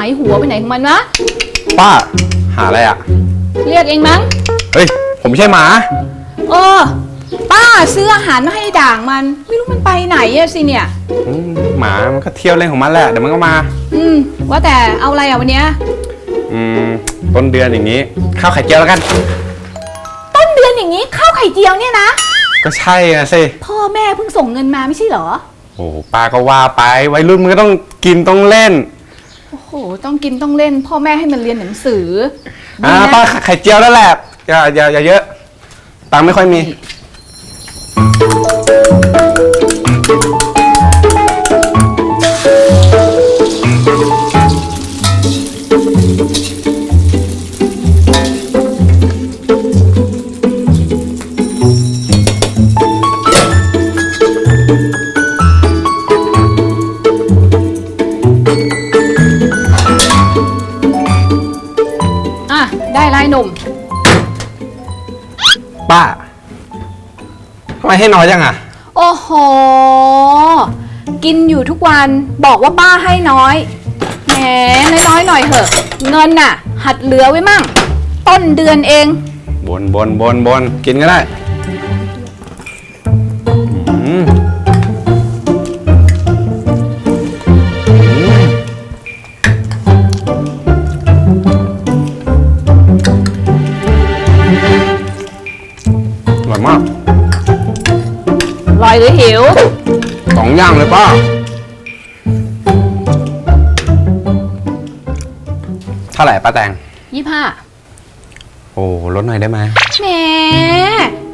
ายหัวไปไหนของมันวะป้า หาอะไรอะ เรียกเองมั้ง เฮ้ย ผมไม่ใช่หมา เออ ป้าซื้ออาหารมาให้ด่างมัน ไม่รู้มันไปไหนอะสิเนี่ย อืมหมามันก็เที่ยวเล่นของมันแหละ เดี๋ยวมันก็มา อืม ว่าแต่เอาอะไรอะวันเนี้ย อืม ต้นเดือนอย่างนี้ ข้าวไข่เจียวแล้วกัน ต้นเดือนอย่างนี้ข้าวไข่เจียวเนี่ยนะ ก็ใช่อะสิ พ่อแม่เพิ่งส่งเงินมาไม่ใช่เหรอ โอ้โหป้าก็ว่าไปวัยรุ่นมันก็ต้องกินต้องเล่น โอ้โห ต้องกินต้องเล่น พ่อแม่ให้มันเรียนหนังสืออ่าดีนะป้าไข่เจียวแล้วแหละอย่าอย่าอย่าเยอะ ตังค์ไม่ค่อยมี ให้น้อยจังอะ โอ้โห กินอยู่ทุกวันบอกว่าป้าให้น้อย แหมน้อยๆหน่อยเถอะ เงินน่ะ หัดเหลือไว้มั่ง ต้นเดือนเอง บนบนบนบนกินก็ได้อืมอืมอร่อยมาก ลอยหรือหิว สองอย่างเลยป้า เท่าไหร่ป้าแตง ยี่ห้าโอ้ลดหน่อยได้ไหมแหม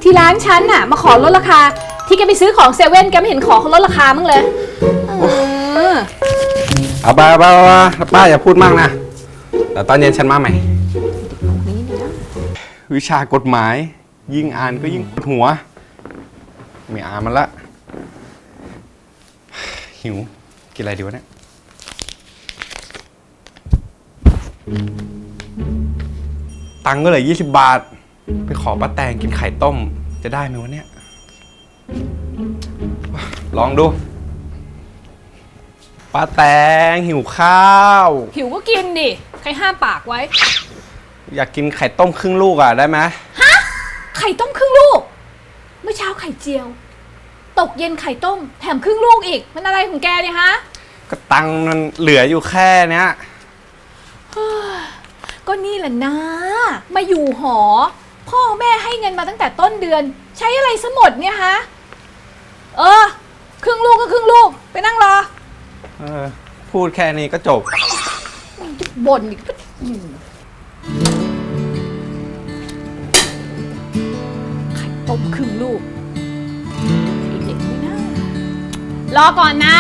ที่ร้านฉันน่ะ มาขอลดราคา ที่แกไปซื้อของเซเว่นแกไม่เห็นขอเขาลดราคามั้งเลยเออเอาไปเอาไปเอาไปป้าอย่าพูดมากนะเดี๋ยวตอนเย็นฉันมาใหม่นี่นี่นะวิชากฎหมาย ยิ่งอ่านก็ยิ่งปวดหัว ไม่อ่านมันละ หิว กินอะไรดีวะเนี่ยตังค์ก็เหลือยี่สิบบาท ไปขอป้าแตงกินไข่ต้ม จะได้ไหมวะเนี่ย ลองดูป้าแตงหิวข้าว หิวก็กินดิ ใครห้ามปากไว้ อยากกินไข่ต้มครึ่งลูกอะได้ไหมไข่ต้มครึ่งลูก เมื่อเช้าไข่เจียว ตกเย็นไข่ต้ม แถมครึ่งลูกอีก มันอะไรของแกเนี่ยฮะ ก็ตังค์มันเหลืออยู่แค่เนี้ย ก็นี่แหละนะ มาอยู่หอ พ่อแม่ให้เงินมาตั้งแต่ต้นเดือน ใช้อะไรซะหมดเนี่ยฮะ เออ ครึ่งลูกก็ครึ่งลูก ไปนั่งรอเออ พูดแค่นี้ก็จบ บ่นอีกอืมไข่ต้มครึ่ง ลูกไอ้เด็กนี่นะ รอก่อนนะ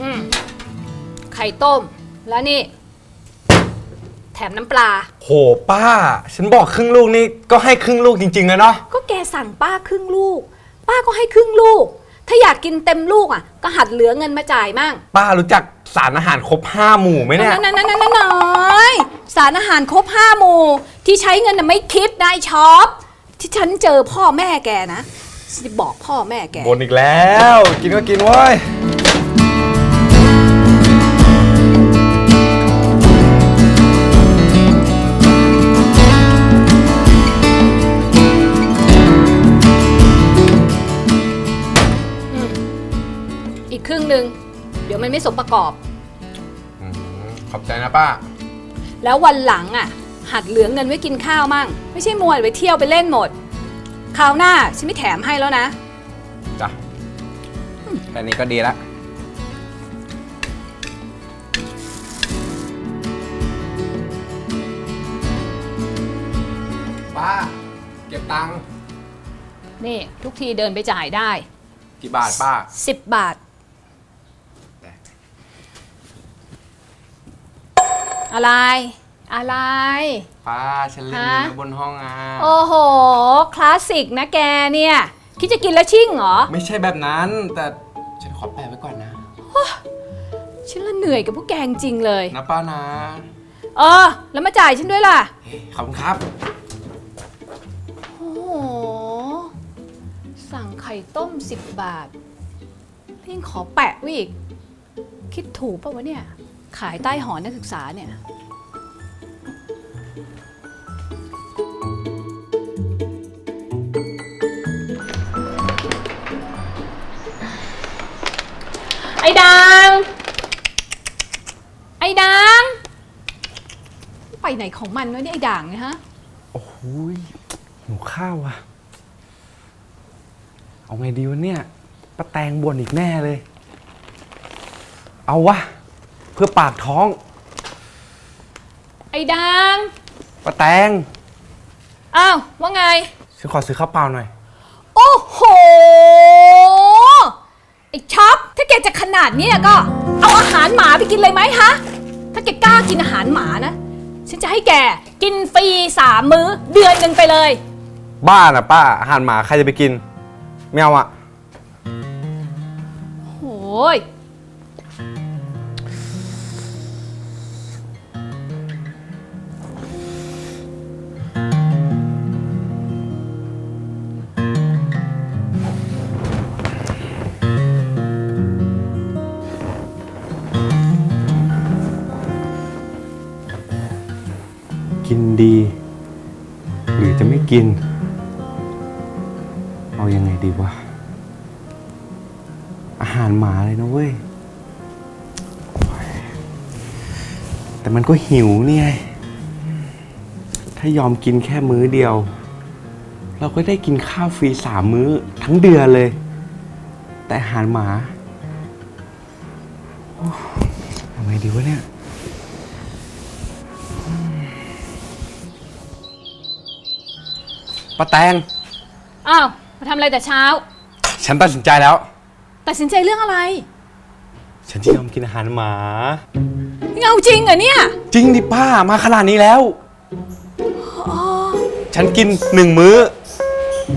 อืม ไข่ต้ม แล้วนี่ แถมน้ำปลา โหป้า ฉันบอกครึ่งลูกนี่ก็ให้ครึ่งลูกจริงๆเลยเนาะ ก็แกสั่งป้าครึ่งลูก ป้าก็ให้ครึ่งลูก ถ้าอยากกินเต็มลูกอะ ก็หัดเหลือเงินมาจ่ายมั่งป้ารู้จักสารอาหารครบห้าหมู่ไหมเนี่ย นั่นนั่นนั่นนั่นน้อยสารอาหารครบห้าหมู่ ที่ใช้เงินน่ะไม่คิดนายช็อปที่ฉันเจอพ่อแม่แกนะฉันจะบอกพ่อแม่แก บนอีกแล้ว กินก็กินเว้ย หนึ่งเดี๋ยวมันไม่สมประกอบ อืมขอบใจนะป้า แล้ววันหลังอะ หัดเหลือเงินไว้กินข้าวมั่ง ไม่ใช่มัวแต่ไปเที่ยวไปเล่นหมดคราวหน้าฉันไม่แถมให้แล้วนะ จ้ะแค่นี้ก็ดีละ ป้า เก็บตังค์นี่ ทุกทีเดินไปจ่ายได้ กี่บาทป้า 10 บาท อะไร อะไร ป้าฉลืมบนห้องอะ โอ้โห คลาสสิกนะแกเนี่ย คิดจะกินแล้วชิ่งเหรอ ไม่ใช่แบบนั้น แต่ฉันขอแปลไว้ก่อนนะ ฉันละเหนื่อยกับพวกแกจริงเลย นะป้านะ เออ แล้วมาจ่ายฉันด้วยล่ะ ขอบคุณครับ โอ้โห สั่งไข่ต้มสิบบาทยิ่งขอแปะว้อีก คิดถูกป่าวะเนี่ย ขายใต้หอนักศึกษาเนี่ยไอ้ดัง ไอ้ดัง ไปไหนของมันวะเนี่ยไอ้ด่างเนี่ยฮะ โอ้โหยหิวข้าวอะเอาไงดีวะเนี่ยป้าแตงบ่นอีกแน่เลย เอาวะ พื่อปากท้องไอ้ดังป้าแตงอ้าวว่าไง ฉันขอซื้อข้าวเปล่าหน่อย โอ้โห ไอ้ช็อป ถ้าแกจะขนาดเนี้ยก็ เอาอาหารหมาไปกินเลยไหมฮะ ถ้าแกกล้ากินอาหารหมานะ ฉันจะให้แกกินฟรีสามมื้อเดือนหนึ่งไปเลย บ้าน่ะป้า อาหารหมาใครจะไปกิน ไม่เอาอะโอ้ย ดี หรือจะไม่กิน เอายังไงดีวะ อาหารหมาเลยนะเว้ย แต่มันก็หิวเนี่ย ถ้ายอมกินแค่มื้อเดียว เราก็ได้กินข้าวฟรีสามมื้อทั้งเดือนเลย แต่อาหารหมาโอ้เอาไงดีวะเนี่ย ป้าแตง อ้าวมาทำอะไรแต่เช้า ฉันตัดสินใจแล้ว ตัดสินใจเรื่องอะไรฉันจะยอมกินอาหารหมา เงาจริงเหรอเนี่ยจริงดิป้ามาขนาดนี้แล้วฉันกินหนึ่งมื้อ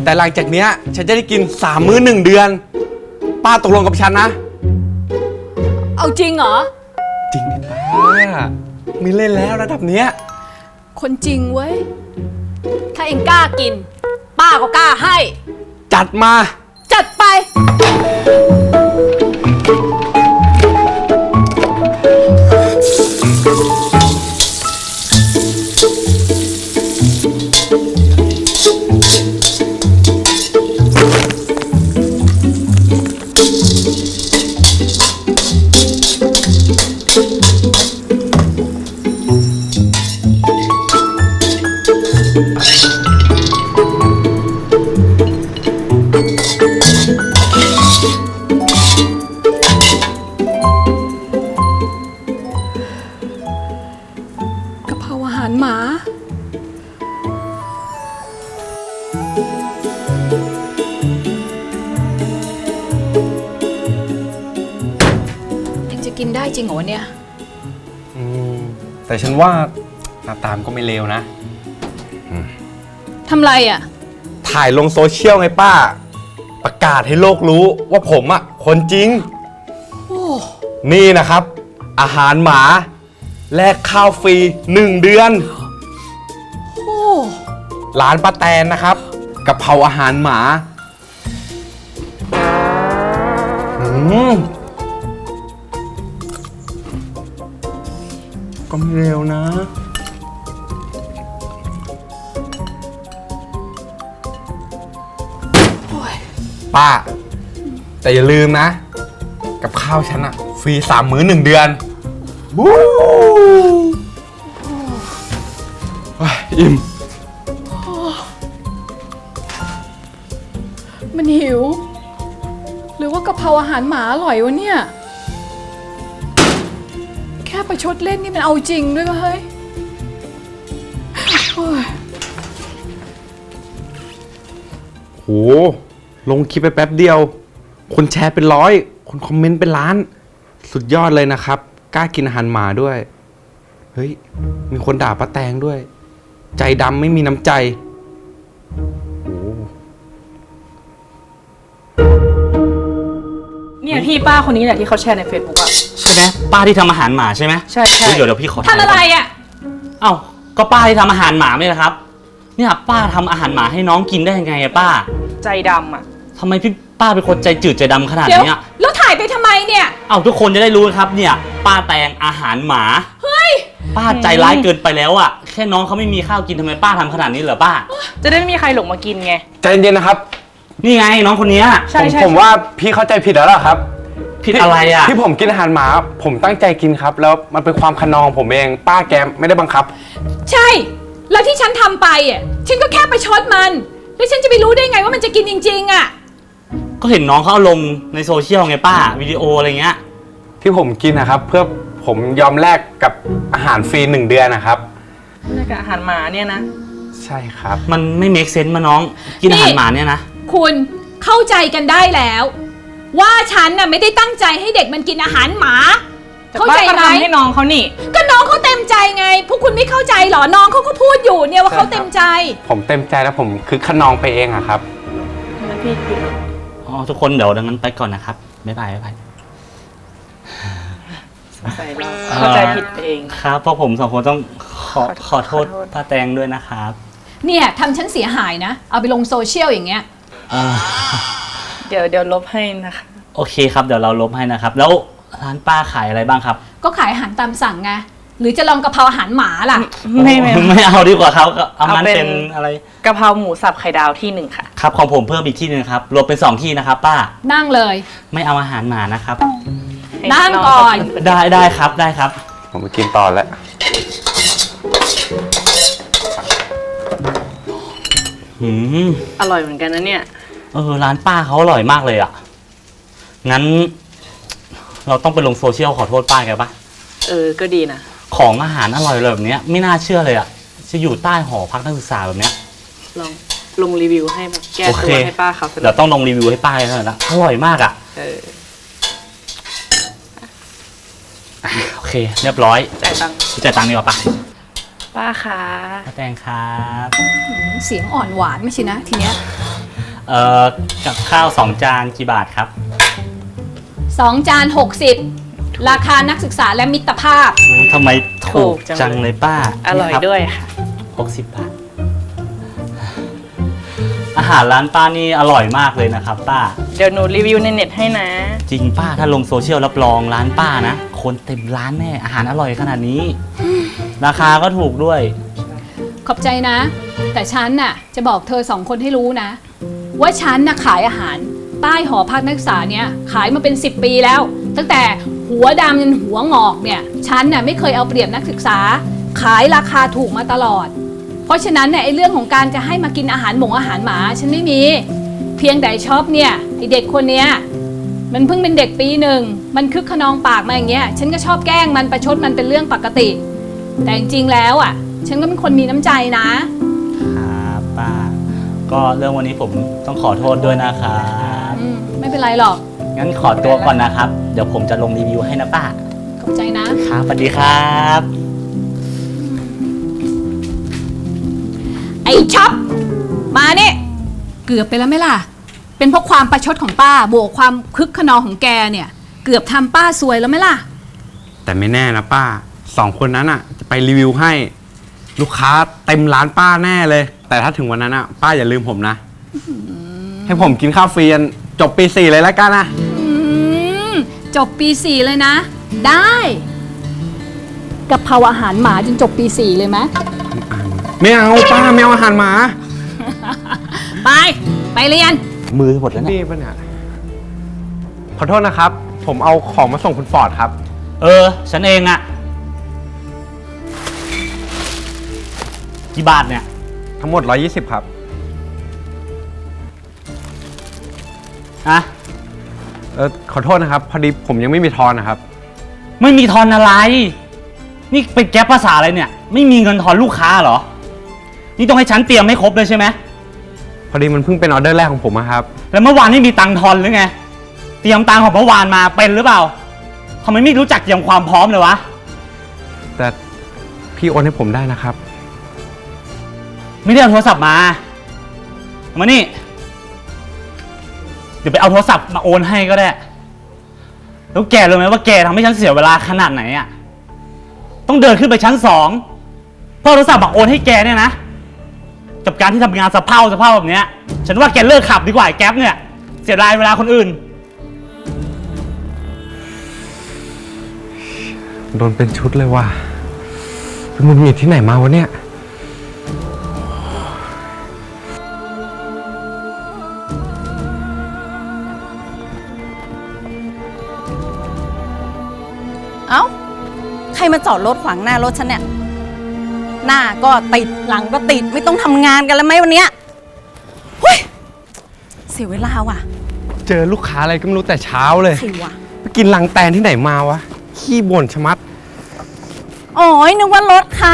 แต่หลังจากเนี้ย ฉันจะได้กินสามมื้อหนึ่งเดือน ป้าตกลงกับฉันนะ เอาจริงเหรอ จริงดิป้ามีเล่นแล้วระดับเนี้ย คนจริงเว้ย ถ้าเองกล้ากิน ป้าก็กล้าให้ จัดมา จัดไปกะ ฉันว่าหน้าตามก็ไม่เลวนะ ทำไรอะ ถ่ายลงโซเชียลไงป้า ประกาศให้โลกรู้ว่าผมอะคนจริง โอ้นี่นะครับ อาหารหมา แลกข้าวฟรีหนึ่งเดือนโอ้ร้านป้าแตนนะครับกะเพราอาหารหมา อืม ก็ไม่เร็วนะโอ้ยป้า แต่อย่าลืมนะ กับข้าวฉันอะฟรีสามมื้อหนึ่งเดือน บู๊เฮ้ยอิ่ม มันหิว หรือว่ากะเพราอาหารหมาอร่อยวะเนี่ยแค่ประ ชดเล่นนี่มันเอาจริงด้วยวะเฮ้ยโอ้ยโหลงคลิปไปแป๊บเดียว คนแชร์เป็นร้อย คนคอมเมนต์เป็นล้าน สุดยอดเลยนะครับ กล้ากินอาหารหมาด้วย เฮ้ย มีคนด่าป้าแตงด้วย ใจดำไม่มีน้ำใจ เนี่ยพี่ป้าคนนี้แหละที่เขาแชร์ใน Facebook อะ ใช่ไหมป้าที่ทำอาหารหมาใช่ไหมใช่ใช่ เฮ้ยเดี๋ยวเดี๋ยวพี่ขอถ่ายทำอะไรอะ เอ้าก็ป้าที่ทำอาหารหมาไม่ใช่เหรอครับ เนี่ยป้าทำอาหารหมาให้น้องกินได้ยังไงอะป้าใจดำอะ ทำไมพี่ป้าเป็นคนใจจืดใจดำขนาดเดี๋ยวเนี้ยแล้วถ่ายไปทำไมเนี่ย เอาทุกคนจะได้รู้ครับ เนี่ยป้าแตงอาหารหมา เฮ้ย ป้าใจร้ายเกินไปแล้วอะแค่น้องเขาไม่มีข้าวกินทำไมป้าทำขนาดนี้เหรอป้า จะได้ไม่มีใครหลงมากินไง ใจเย็นๆนะครับ นี่ไงน้องคนเนี้ยใช่ผมใช่ผมว่าพี่เข้าใจผิดแล้วล่ะครับผิดอะไรอะที่ผมกินอาหารหมา ผมตั้งใจกินครับ แล้วมันเป็นความขนองผมเอง ป้าแกไม่ได้บังคับ ใช่ แล้วที่ฉันทำไปอะฉันก็แค่ไปชดมัน แล้วฉันจะไปรู้ได้ไงว่ามันจะกินจริง ๆ อะ ก็เห็นน้องเขาเอาลงในโซเชียลไงป้าวิดีโออะไรเงี้ย ที่ผมกินนะครับ เพื่อผมยอมแลกกับอาหารฟรีหนึ่งเดือนนะครับนี่กับอาหารหมาเนี่ยนะ ใช่ครับ มันไม่เมคเซนส์มาน้อง กินอาหารหมาเนี่ยนะ คุณเข้าใจกันได้แล้ว ว่าฉันน่ะไม่ได้ตั้งใจให้เด็กมันกินอาหารหมา แต่เข้าป้าใจก็ไหมทำให้น้องเขานี่ ก็น้องเขาเต็มใจไง พวกคุณไม่เข้าใจเหรอน้องเขาก็พูดอยู่เนี่ยว่าใช่เขาครับเต็มใจ ผมเต็มใจแล้วผมคือขนองไปเองอะครับมันพี่ผิดอ๋อทุกคนเดี๋ยวดังนั้นไปก่อนนะครับบ๊ายบายบ๊ายบาย ใส่เราเข้าใจผิดไปเอง ครับเพราะผมสองคนต้องขอขอขอโทษขอโทษป้าแตงด้วยนะครับ เนี่ยทำฉันเสียหายนะ เอาไปลงโซเชียลอย่างเงี้ยเอ่อเดี๋ยวเดี๋ยวลบให้นะคะ โอเคครับเดี๋ยวเราลบให้นะครับ แล้วร้านป้าขายอะไรบ้างครับ ก็ขายอาหารตามสั่งไงหรือจะลองกะเพราอาหารหมาล่ะ ไม่ไม่โอ้ไม่เอาดีกว่าครับก็เอามันเอาเป็นเป็นอะไรกะเพราหมูสับไข่ดาวที่หนึ่งค่ะ ครับของผมเพิ่มอีกที่หนึงครับรวมเป็นสองที่นะครับ ป้านั่งเลย ไม่เอาอาหารหมานะครับ ให้นั่งเขาก่อนกิได้ได้ครับได้ครับผมไปกินต่อแล้ว หืมอร่อยเหมือนกันนะเนี่ย เออร้านป้าเขาอร่อยมากเลยอะ งั้น เราต้องไปลงโซเชียลขอโทษป้าแกปะเออ ก็ดีนะ ของอาหารอร่อยแบบเนี้ยไม่น่าเชื่อเลยอะ จะอยู่ใต้หอพักนักศึกษาแบบเนี้ย ลองลงรีวิวให้แบบแก้โอตัเควให้ป้าเขาสนุเดี๋ยวกต้องลงรีวิวให้ป้าหน่อยนะอร่อยมากอะ เออโอเค เรียบร้อยจ่ายตังค์จ่ายตังค์ดีกว่าป้า ป้าคะป้าแตงครับเสียงอ่อนหวานไม่ใช่นะทีเนี้ยเอ่อกับข้าวสองจานกี่บาทครับสองจาน60ราคานักศึกษาและมิตรภาพโอ้ทำไมถูกจังเลยป้าอร่อยด้วยค่ะหกสิบบาท อาหารร้านป้านี่อร่อยมากเลยนะครับ ป้า เดี๋ยวหนูรีวิวในเน็ตให้นะ จริงป้าถ้าลงโซเชียลรับรองร้านป้านะ คนเต็มร้านแน่อาหารอร่อยขนาดนี้ ราคาก็ถูกด้วย ขอบใจนะ แต่ฉันน่ะจะบอกเธอสองคนให้รู้นะ ว่าฉันน่ะขายอาหารใต้หอพักนักศึกษาเนี่ยขายมาเป็น 10 ปีแล้ว ตั้งแต่หัวดำจนหัวงอกเนี่ยฉันน่ะไม่เคยเอาเปรียบนักศึกษา ขายราคาถูกมาตลอด เพราะฉะนั้นเนี่ยไอ้เรื่องของการจะให้มากินอาหารหมงอาหารหมา ฉันไม่มี เพียงแต่ชอบเนี่ยไอเด็กคนเนี้ยมันเพิ่งเป็นเด็กปีหนึ่ง มันคึกขนองปากมาอย่างเงี้ย ฉันก็ชอบแกล้งมันประชดมันเป็นเรื่องปกติ แต่จริงๆแล้วอะ ฉันก็เป็นคนมีน้ำใจนะ ครับป้า ก็เรื่องวันนี้ผมต้องขอโทษด้วยนะครับอืม ไม่เป็นไรหรอก งั้นขอตัวก่อนนะครับ เดี๋ยวผมจะลงรีวิวให้นะป้า ขอบใจนะ ครับสวัสดีครับ ไอ้ช็อปมาเนี่ยเกือบไปแล้วไหมล่ะ เป็นเพราะความประชดของป้า บวกความคึกขนองของแกเนี่ย เกือบทำป้าซวยแล้วไหมล่ะ แต่ไม่แน่นะป้าสองคนนั้นอะจะ ไปรีวิวให้ ลูกค้าเต็มร้านป้าแน่เลย แต่ถ้าถึงวันนั้นอะป้าอย่าลืมผมนะ ให้ผมกินข้าวฟรีจนจบปีสี่เลยแล้วกันนะ อืมจบปีสี่เลยนะ ได้กะเพราอาหารหมาจนจบปีสี่เลยไหมไม่เอาป้าไม่เอาอาหารหมา ไป ไปเรียน มือหมดแล้วเนี่ย นี่ปะเนี่ยขอโทษนะครับ ผมเอาของมาส่งคุณฟอร์ดครับ เออ ฉันเองอะ กี่บาทเนี่ย ทั้งหมด 120 ครับ อะ เออขอโทษนะครับ พอดีผมยังไม่มีทอนนะครับ ไม่มีทอนอะไร นี่ไปแก๊ปภาษาอะไรเนี่ย ไม่มีเงินทอนลูกค้าเหรอ นี่ต้องให้ฉันเตรียมให้ครบเลยใช่ไหม พอดีมันเพิ่งเป็นออเดอร์แรกของผมอะครับ แล้วเมื่อวานไม่มีตังค์ทอนหรือไง เตรียมตังค์ของเมื่อวานมาเป็นหรือเปล่าทำไมไม่รู้จักเตรียมความพร้อมเลยวะ แต่พี่โอนให้ผมได้นะครับ ไม่ได้เอาโทรศัพท์มาเอามานี่ เดี๋ยวไปเอาโทรศัพท์มาโอนให้ก็ได้ แล้วแกรู้ไหมว่าแกทำให้ฉันเสียเวลาขนาดไหนอะต้องเดินขึ้นไปชั้นสองเพื่อเอาโทรศัพท์มาโอนให้แกเนี่ยนะ กับการที่ทำงานสะเพร่าสะเพร่าแบบเนี้ย ฉันว่าแกเลิกขับดีกว่าไอ้แก๊ปเนี่ย เสียดายเวลาคนอื่น โดนเป็นชุดเลยว่ะเป็นมุนหงิดที่ไหนมาวะเนี่ย รมาจอดรถขวางหน้ารถฉันเนี่ย หน้าก็ติดหลังก็ติดไม่ต้องทำงานกันแล้วไหมวันเนี้ยเฮ้ยเสียเวลาว่ะเจอลูกค้าอะไรก็ไม่รู้แต่เช้าเลยใครวะไปกินลังแตนที่ไหนมาวะขี้บ่นชะมัด อ๋อยนึกว่ารถใคร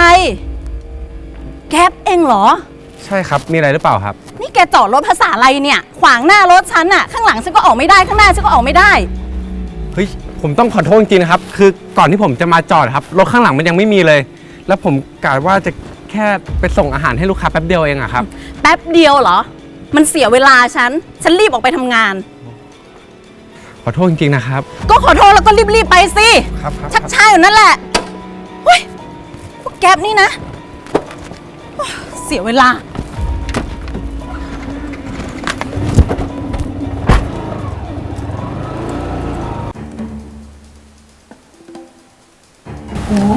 แก๊ปเองเหรอ ใช่ครับมีอะไรหรือเปล่าครับ นี่แกจอดรถภาษาอะไรเนี่ย ขวางหน้ารถฉันอะข้างหลังฉันก็ออกไม่ได้ข้างหน้าฉันก็ออกไม่ได้ เฮ้ย ผมต้องขอโทษจริงๆนะครับ คือก่อนที่ผมจะมาจอดครับรถข้างหลังมันยังไม่มีเลย แล้วผมกะว่าจะแค่ไปส่งอาหารให้ลูกค้าแป๊บเดียวเองอะครับ แป๊บเดียวเหรอ มันเสียเวลาฉัน ฉันรีบออกไปทำงาน ขอโทษจริงๆนะครับ ก็ขอโทษแล้วก็รีบๆไปสิ ครับครับชักช้าอยู่นั่นแหละเฮ้ยพวกแก๊ปนี่นะโอ้ยเสียเวลา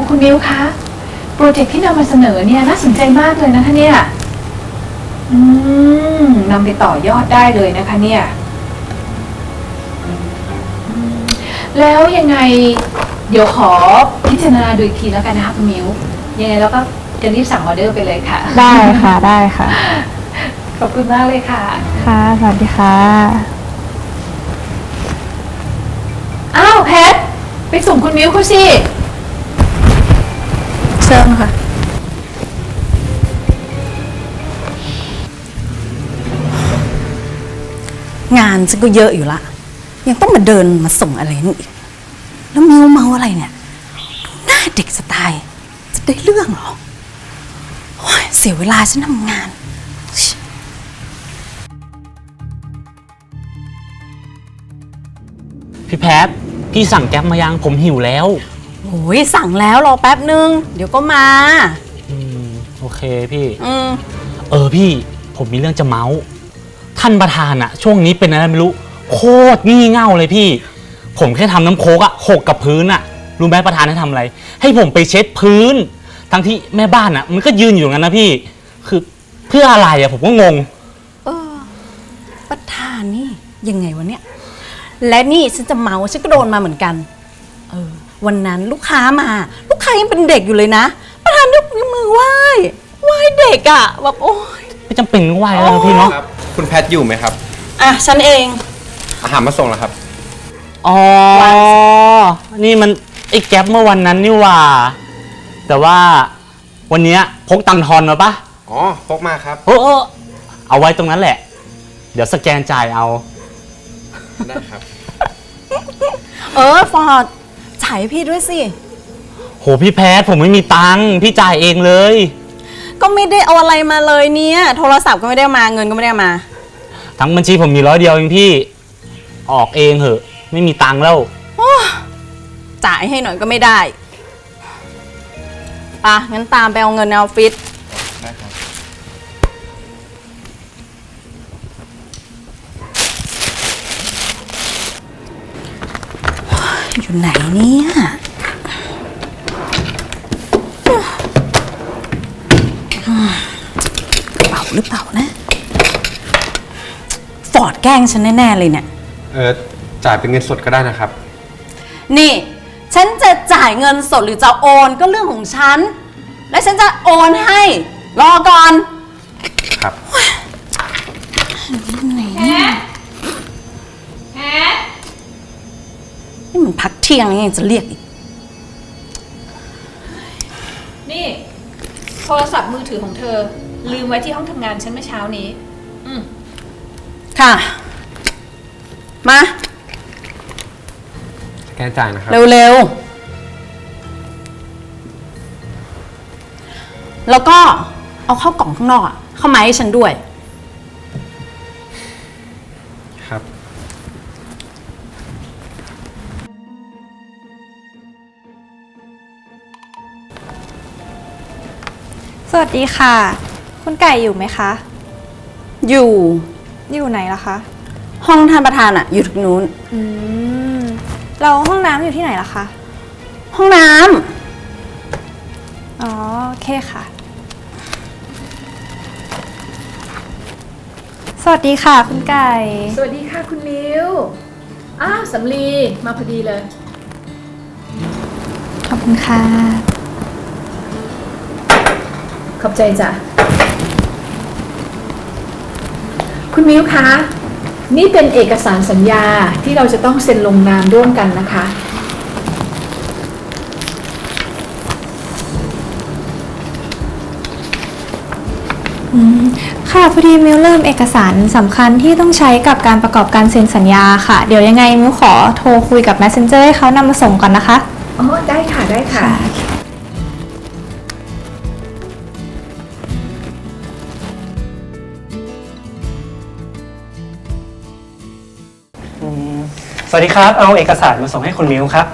คุณมิวคะโปรเจกต์ที่นำมาเสนอเนี่ยน่าสนใจมากเลยนะคะเนี่ยอืมนำไปต่อยอดได้เลยนะคะ เนี่ยอืมแล้วยังไง เดี๋ยวขอพิจารณาดูอีกทีแล้วกันนะคะคุณมิวยังไงแล้วก็จะรีบสั่งออเดอร์ไปเลยค่ะ ได้ค่ะได้ค่ะ ขอบคุณมากเลยค่ะ ค่ะ สวัสดีค่ะ อ้าวแพท ไปส่งคุณมิวเขาสิ เชิญค่ะ งานฉันก็เยอะอยู่ละ ยังต้องมาเดินมาส่งอะไรนี่อีก แล้วมิวเมาอะไรเนี่ยดูหน้าเด็กสไตล์จะได้เรื่องเหรอโอ้ยเสียเวลาฉันทำงานพี่แพทพี่สั่งแก๊ปมายังผมหิวแล้ว โอ้ยสั่งแล้วรอแป๊บนึง เดี๋ยวก็มา อืมโอเคพี่ อืมเออพี่ผมมีเรื่องจะเมาส์ท่านประธานอะช่วงนี้เป็นอะไรไม่รู้ โคตรงี่เง่าเลยพี่ ผมแค่ทำน้ำโคกอะหกกับพื้นอะรู้ไหมประธานให้ทำอะไร ให้ผมไปเช็ดพื้น ทั้งที่แม่บ้านอะมันก็ยืนอยู่อย่างนั้นนะพี่ คือเพื่ออะไรอะผมก็งง เออประธานนี่ยังไงวะเนี่ย และนี่ฉันจะเมาฉันก็โดนมาเหมือนกัน เออ วันนั้นลูกค้ามา ลูกค้ายังเป็นเด็กอยู่เลยนะประธานยกมือไหว้ไหว้เด็กอะ่ะแบบโอ้ยไม่จำเป็นต้องไหวแล้วนะพี่เนาะครับ คุณแพทอยู่ไหมครับ อะฉันเอง อาหารมาส่งแล้วครับ อ๋อ นี่มันไอ้แก๊ปเมื่อวันนั้นนี่หว่า แต่ว่าวันเนี้ยพกตังค์ทอนมาปะอ๋อพกมาครับเออเออเอาไว้ตรงนั้นแหละ เดี๋ยวสแกนจ่ายเอา ได้ครับ เออฟอร์ดจ่ายให้พี่ด้วยสิ โหพี่แพทผมไม่มีตังค์พี่จ่ายเองเลย ก็ไม่ได้เอาอะไรมาเลยเนี่ย โทรศัพท์ก็ไม่ได้มาเงินก็ไม่ได้มา ทั้งบัญชีผมมีร้อยเดียวเองพี่ ออกเองเหอะ ไม่มีตังค์แล้ว จ่ายให้หน่อยก็ไม่ได้ปะงั้นตามไปเอาเงินในออฟฟิศ อยู่ไหนเนี่ยกระเป๋าหรือเปล่านะ ฟอร์ดแกล้งฉันแน่ ๆ เลยเนี่ย เออจ่ายเป็นเงินสดก็ได้นะครับ นี่ ฉันจะจ่ายเงินสดหรือจะโอนก็เรื่องของฉัน และฉันจะโอนให้ รอก่อน ครับ นี่มันพักเที่ยงแล้วยังจะเรียกอีก นี่ โทรศัพท์มือถือของเธอ ลืมไว้ที่ห้องทำงานฉันเมื่อเช้านี้ อืมค่ะ มาสแกนจ่ายนะครับ เร็วๆ แล้วก็เอาเข้ากล่องข้างนอกอะเข้ามาให้ฉันด้วย สวัสดีค่ะ คุณไก่อยู่ไหมคะ อยู่ อยู่ไหนล่ะคะ ห้องท่านประธานอะอยู่ทางนู้น อืม เราห้องน้ำอยู่ที่ไหนล่ะคะ ห้องน้ำอ๋อ โอเคค่ะ สวัสดีค่ะ คุณไก่ สวัสดีค่ะคุณมิวอ้าวสำลีมาพอดีเลย ขอบคุณค่ะ ขอบใจจ้ะ คุณมิวคะ นี่เป็นเอกสารสัญญาที่เราจะต้องเซ็นลงนามร่วมกันนะคะค่ะพอดีมิวเริ่มเอกสารสำคัญที่ต้องใช้กับการประกอบการเซ็นสัญญาค่ะ เดี๋ยวยังไงมิวขอโทรคุยกับ Messenger ให้เขานำมาส่งก่อนนะคะ อ๋อ ได้ค่ะ ได้ค่ะ สวัสดีครับ เอาเอกสารมาส่งให้คุณมิวครับ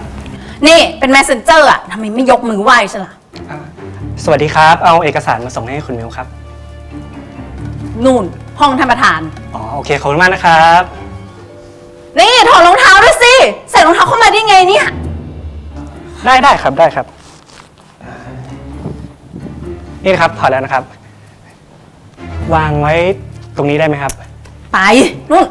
นี่เป็น messenger อะทำไมไม่ยกมือไหว้ฉันล่ะ สวัสดีครับ เอาเอกสารมาส่งให้คุณมิวครับ นู่น ห้องท่านประธาน อ๋อ โอเค ขอบคุณมากนะครับ นี่ถอดรองเท้าด้วยสิ ใส่รองเท้าเข้ามาได้ไงเนี่ย ได้ได้ครับ ได้ครับ นี่นะครับ ถอดแล้วนะครับ วางไว้ตรงนี้ได้ไหมครับ ไป นู่น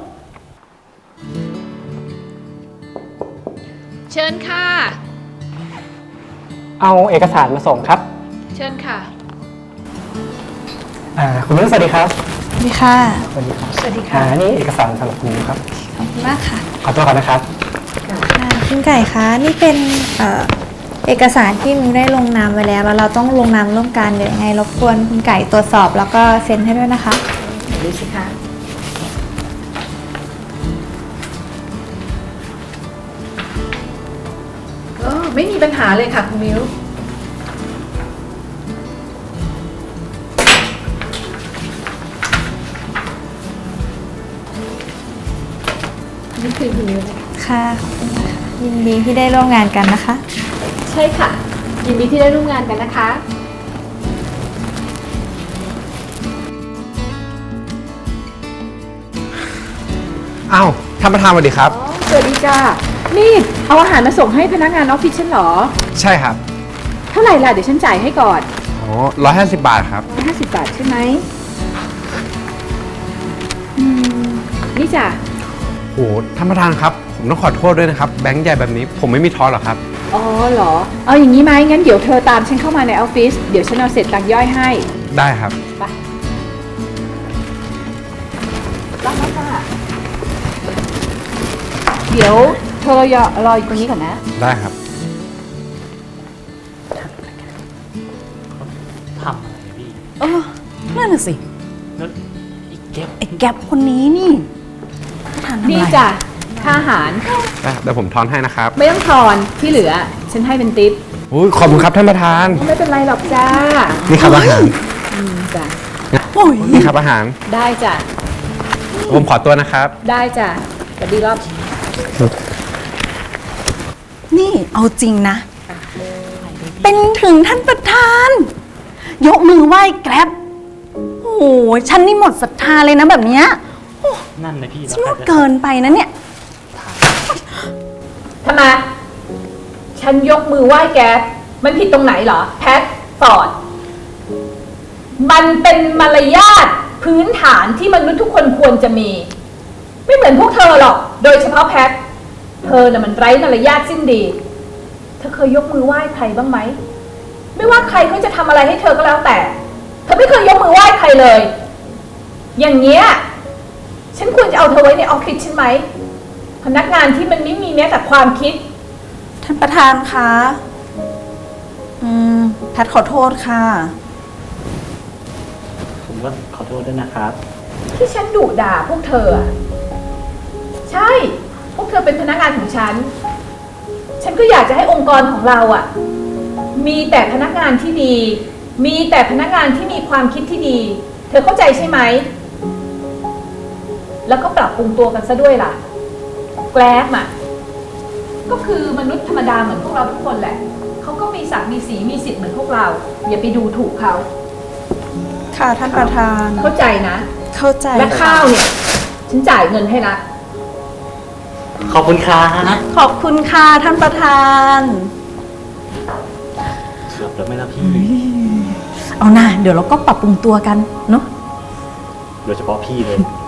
เอาเอกสารมาส่งครับเชิญค่ะ อ่าคุณมิวสวัสดีครับสวัสดีค่ะ สวัสดีครับสวัสดีอ่าค่ะนี่เอกสารสำหรับคุณมิวครับ ขอบคุณมากค่ะขอตัวก่อนนะครับ ค่ะคุณไก่คะ นี่เป็นเอ่อเอกสารที่มิวได้ลงนามไว้แล้ว แล้วเราต้องลงนามร่วมกันเดี๋ยวยังไงรบกวนคุณไก่ตรวจสอบแล้วก็เซ็นให้ด้วยนะคะ ดูสิคะ ไม่มีปัญหาเลยค่ะคุณมิวนี่คือคุณมิวนะคะค่ะขอบคุณค่ะยินดีที่ได้ร่วมงานกันนะคะ ใช่ค่ะ ยินดีที่ได้ร่วมงานกันนะคะ อ้าวท่านประธานสวัสดีครับ สวัสดีจ้า นี่เอาอาหารมาส่งให้พนักงานออฟฟิศฉันเหรอ ใช่ครับเท่าไหร่ล่ะเดี๋ยวฉันจ่ายให้ก่อนอ๋อร้อยห้าสิบบาทครับ150บาทใช่ไหมอืมนี่จ้ะโหท่านประธานครับ ผมต้องขอโทษด้วยนะครับ แบงค์ใหญ่แบบนี้ผมไม่มีทอนหรอกครับ อ๋อเหรอ เอาอย่างนี้ไหมงั้นเดี๋ยวเธอตามฉันเข้ามาในออฟฟิศเดี๋ยวฉันเอาเสร็จตังค์ย่อยให้ได้ครับ ไปรับแล้วค่ะเดี๋ยวเธอรอรออยู่ตรงนี้ก่อนนะ ได้ครับ ทำอะไรพี่เออนั่นน่ะสิ แล้วอีกแก้วไอ้แก๊ปคนนี้นี่ท่านทำอะไรนี่จ้ะค่าอาหาร ได้เดี๋ยวผมทอนให้นะครับไม่ต้องทอนที่เหลือ ฉันให้เป็นติปอุ้ยขอบคุณครับท่านประธาน ไม่เป็นไรหรอกจ้านี่ครับอาหาร อืมจ้ะโอ้ยนี่ครับอาหาร ได้จ้ะผมขอตัวนะครับ ได้จ้ะสวัสดีรอบ นี่เอาจริงนะ เป็นถึงท่านประธาน ยกมือไหว้แกร็บโอ้โหฉันนี่หมดศรัทธาเลยนะแบบเนี้ยนั่นเลยพี่ฉันว่าเกินไปนะเนี่ย ทำไม ฉันยกมือไหว้แก มันผิดตรงไหนเหรอ แพทฟอร์ดมันเป็นมารยาทพื้นฐานที่มนุษย์ทุกคนควรจะมี ไม่เหมือนพวกเธอหรอก โดยเฉพาะแพท เธอน่ะมันไร้มารยาทสิ้นดี เธอเคยยกมือไหว้ใครบ้างไหม ไม่ว่าใครเขาจะทำอะไรให้เธอก็แล้วแต่ เธอไม่เคยยกมือไหว้ใครเลย อย่างเงี้ย ฉันควรจะเอาเธอไว้ในออฟฟิศใช่ไหม พนักงานที่มันไม่มีแม้แต่ความคิด ท่านประธานคะอืมแพทขอโทษค่ะ ผมก็ขอโทษด้วยนะครับ ที่ฉันดุด่าพวกเธออะใช่ พวกเธอเป็นพนักงานของฉัน ฉันก็อยากจะให้องค์กรของเราอะมีแต่พนักงานที่ดี มีแต่พนักงานที่มีความคิดที่ดี เธอเข้าใจใช่ไหม แล้วก็ปรับปรุงตัวกันซะด้วยล่ะ แกล้มอะก็คือมนุษย์ธรรมดาเหมือนพวกเราทุกคนแหละ เขาก็มีศักดิ์มีสีมีสิทธิ์เหมือนพวกเรา อย่าไปดูถูกเขา ค่ะท่านประธาน เข้าใจนะ เข้าใจและข้าวเนี่ย ฉันจ่ายเงินให้ละ ขอบคุณครับขอบคุณค่ะท่านประธาน เกือบแล้วไหมล่ะพี่ เอาหน่าเดี๋ยวเราก็ปรับปรุงตัวกันเนาะ โดยเฉพาะพี่เลยอ